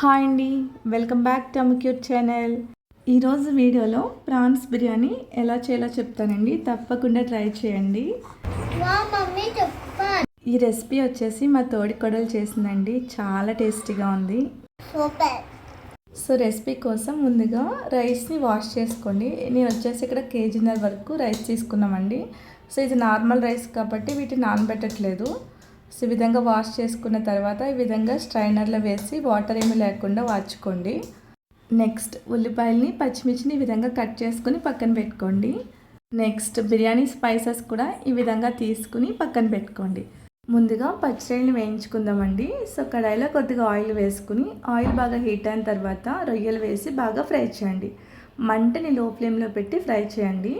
Hi అండి welcome back to cute channel. ఈరోజు వీడియోలో ప్రాన్స్ బిర్యానీ ఎలా చేయాలో చెప్తానండి. తప్పకుండా ట్రై చేయండి. ఈ రెసిపీ వచ్చేసి మా తోడి కొడలు చేసిందండి. చాలా టేస్టీగా ఉంది. సో రెసిపీ కోసం ముందుగా రైస్ని వాష్ చేసుకోండి. నేను వచ్చేసి ఇక్కడ కేజీన్నర వరకు రైస్ తీసుకున్నామండి. సో ఇది నార్మల్ రైస్ కాబట్టి వీటిని నానబెట్టట్లేదు. సో ఈ విధంగా వాష్ చేసుకున్న తర్వాత ఈ విధంగా స్ట్రైనర్లో వేసి వాటర్ ఏమీ లేకుండా వాచుకోండి. నెక్స్ట్ ఉల్లిపాయల్ని పచ్చిమిర్చిని ఈ విధంగా కట్ చేసుకుని పక్కన పెట్టుకోండి. నెక్స్ట్ బిర్యానీ స్పైసెస్ కూడా ఈ విధంగా తీసుకుని పక్కన పెట్టుకోండి. ముందుగా పచ్చిరొయ్యలు వేయించుకుందామండి. సో కడాయిలో కొద్దిగా ఆయిల్ వేసుకుని ఆయిల్ బాగా హీట్ అయిన తర్వాత రొయ్యలు వేసి బాగా ఫ్రై చేయండి. మంటని లో ఫ్లేమ్లో పెట్టి ఫ్రై చేయండి.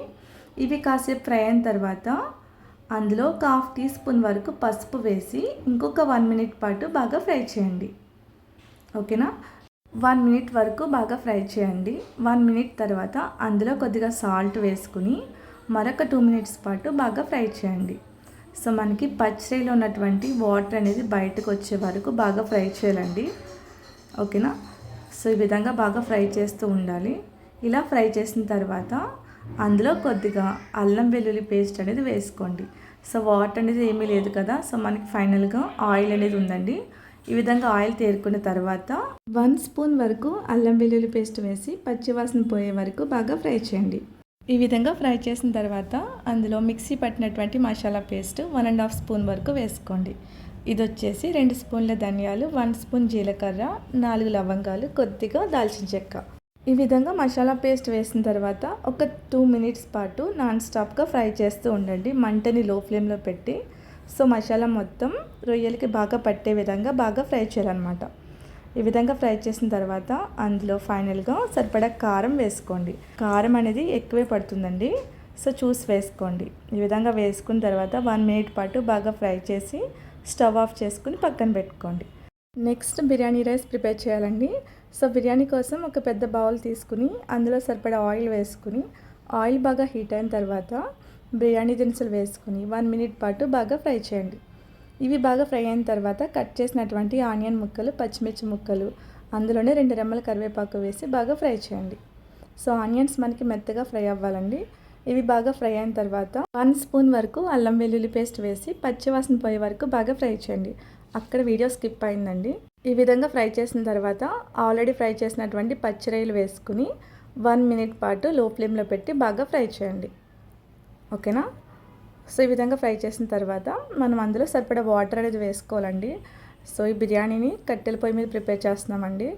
ఇవి కాసేపు ఫ్రై అయిన తర్వాత అందులో ఒక హాఫ్ టీ స్పూన్ వరకు పసుపు వేసి ఇంకొక వన్ మినిట్ పాటు బాగా ఫ్రై చేయండి. ఓకేనా? వన్ మినిట్ వరకు బాగా ఫ్రై చేయండి. వన్ మినిట్ తర్వాత అందులో కొద్దిగా సాల్ట్ వేసుకుని మరొక టూ మినిట్స్ పాటు బాగా ఫ్రై చేయండి. సో మనకి పచ్చిరొయ్యలో ఉన్నటువంటి వాటర్ అనేది బయటకు వచ్చే వరకు బాగా ఫ్రై చేయాలండి. ఓకేనా? సో ఈ విధంగా బాగా ఫ్రై చేస్తూ ఉండాలి. ఇలా ఫ్రై చేసిన తర్వాత అందులో కొద్దిగా అల్లం వెల్లుల్లి పేస్ట్ అనేది వేసుకోండి. సో వాటర్ అనేది ఏమీ లేదు కదా. సో మనకి ఫైనల్గా ఆయిల్ అనేది ఉందండి. ఈ విధంగా ఆయిల్ తేరుకున్న తర్వాత వన్ స్పూన్ వరకు అల్లం వెల్లుల్లి పేస్ట్ వేసి పచ్చివాసన పోయే వరకు బాగా ఫ్రై చేయండి. ఈ విధంగా ఫ్రై చేసిన తర్వాత అందులో మిక్సీ పట్టినటువంటి masala paste one and half spoon వరకు వేసుకోండి. ఇది వచ్చేసి రెండు స్పూన్ల ధనియాలు వన్ స్పూన్ జీలకర్ర నాలుగు లవంగాలు కొద్దిగా దాల్చిన చెక్క. ఈ విధంగా మసాలా పేస్ట్ వేసిన తర్వాత ఒక టూ మినిట్స్ పాటు నాన్ స్టాప్గా ఫ్రై చేస్తూ ఉండండి. మంటని లో ఫ్లేమ్లో పెట్టి. సో మసాలా మొత్తం రొయ్యలకి బాగా పట్టే విధంగా బాగా ఫ్రై చేయాలన్నమాట. ఈ విధంగా ఫ్రై చేసిన తర్వాత అందులో ఫైనల్గా సరిపడా కారం వేసుకోండి. కారం అనేది ఎక్కువే పడుతుందండి. సో చూసి వేసుకోండి. ఈ విధంగా వేసుకున్న తర్వాత వన్ మినిట్ పాటు బాగా ఫ్రై చేసి స్టవ్ ఆఫ్ చేసుకుని పక్కన పెట్టుకోండి. నెక్స్ట్ బిర్యానీ రైస్ ప్రిపేర్ చేయాలండి. సో బిర్యానీ కోసం ఒక పెద్ద బౌల్ తీసుకుని అందులో సరిపడా ఆయిల్ వేసుకుని ఆయిల్ బాగా హీట్ అయిన తర్వాత బిర్యానీ దినుసులు వేసుకుని వన్ మినిట్ పాటు బాగా ఫ్రై చేయండి. ఇవి బాగా ఫ్రై అయిన తర్వాత కట్ చేసినటువంటి ఆనియన్ ముక్కలు పచ్చిమిర్చి ముక్కలు అందులోనే రెండు రెమ్మల కరివేపాకు వేసి బాగా ఫ్రై చేయండి. సో ఆనియన్స్ మనకి మెత్తగా ఫ్రై అవ్వాలండి. ఇవి బాగా ఫ్రై అయిన తర్వాత వన్ స్పూన్ వరకు అల్లం వెల్లుల్లి పేస్ట్ వేసి పచ్చివాసన పోయే వరకు బాగా ఫ్రై చేయండి. అక్కడ వీడియో స్కిప్ అయిందండి. ఈ విధంగా ఫ్రై చేసిన తర్వాత ఆల్రెడీ ఫ్రై చేసినటువంటి పచ్చిరొయ్యలు వేసుకుని వన్ మినిట్ పాటు లో ఫ్లేమ్లో పెట్టి బాగా ఫ్రై చేయండి. ఓకేనా? సో ఈ విధంగా ఫ్రై చేసిన తర్వాత మనం అందులో సరిపడా వాటర్ అనేది వేసుకోవాలండి. సో ఈ బిర్యానీని కట్టెల పొయ్యి మీద ప్రిపేర్ చేస్తున్నామండి.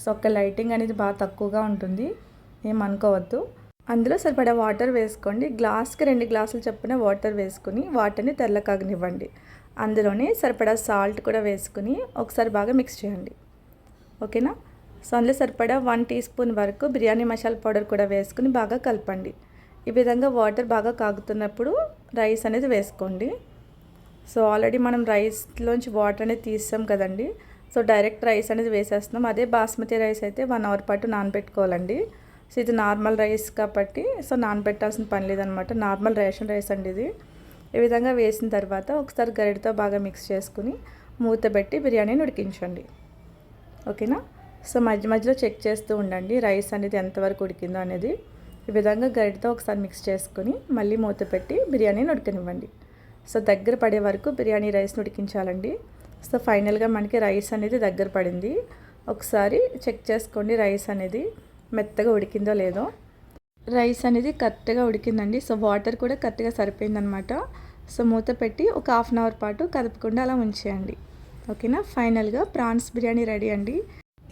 సో ఒక లైటింగ్ అనేది బాగా తక్కువగా ఉంటుంది. ఏమనుకోవద్దు అందులో సరిపడా వాటర్ వేసుకోండి. గ్లాస్కి రెండు గ్లాసులు చొప్పున వాటర్ వేసుకుని వాటర్ని తెల్లకాగనివ్వండి అందులోనే సరిపడా సాల్ట్ కూడా వేసుకుని ఒకసారి బాగా మిక్స్ చేయండి. ఓకేనా? సో అందులో సరిపడా వన్ టీ స్పూన్ వరకు బిర్యానీ మసాలా పౌడర్ కూడా వేసుకుని బాగా కలపండి. ఈ విధంగా వాటర్ బాగా కాగుతున్నప్పుడు రైస్ అనేది వేసుకోండి. సో ఆల్రెడీ మనం రైస్లోంచి వాటర్ అనేది తీస్తాం కదండి. సో డైరెక్ట్ రైస్ అనేది వేసేస్తున్నాం. అదే బాస్మతి రైస్ అయితే వన్ అవర్ పాటు నానబెట్టుకోవాలండి. సో ఇది నార్మల్ రైస్ కాబట్టి సో నానబెట్టాల్సిన పని లేదనమాట. నార్మల్ రేషన్ రైస్ అండి ఇది. ఈ విధంగా వేసిన తర్వాత ఒకసారి గరిటతో బాగా మిక్స్ చేసుకుని మూత పెట్టి బిర్యానీని ఉడికించండి. ఓకేనా? సో మధ్య మధ్యలో చెక్ చేస్తూ ఉండండి రైస్ అనేది ఎంతవరకు ఉడికిందో అనేది. ఈ విధంగా గరిటతో ఒకసారి మిక్స్ చేసుకుని మళ్ళీ మూత పెట్టి బిర్యానీని ఉడకనివ్వండి. సో దగ్గర పడే వరకు బిర్యానీ రైస్ని ఉడికించాలండి. సో ఫైనల్గా మనకి రైస్ అనేది దగ్గర పడింది. ఒకసారి చెక్ చేసుకోండి రైస్ అనేది. మెత్తగా ఉడికిందో లేదో. రైస్ అనేది కరెక్ట్గా ఉడికిందండి. సో వాటర్ కూడా కరెక్ట్గా సరిపోయిందనమాట. సో మూత పెట్టి ఒక హాఫ్ అన్ అవర్ పాటు కదపకుండా అలా ఉంచేయండి. ఓకేనా? ఫైనల్గా ప్రాన్స్ బిర్యానీ రెడీ అండి.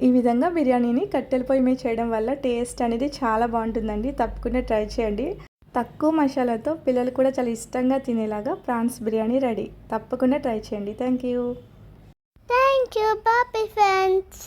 ఈ విధంగా బిర్యానీని కట్టెల పొయ్యి మీద చేయడం వల్ల టేస్ట్ అనేది చాలా బాగుంటుందండి. తప్పకుండా ట్రై చేయండి. తక్కువ మసాలాతో పిల్లలు కూడా చాలా ఇష్టంగా తినేలాగా ప్రాన్స్ బిర్యానీ రెడీ. తప్పకుండా ట్రై చేయండి. Thank you. Thank you Bobby friends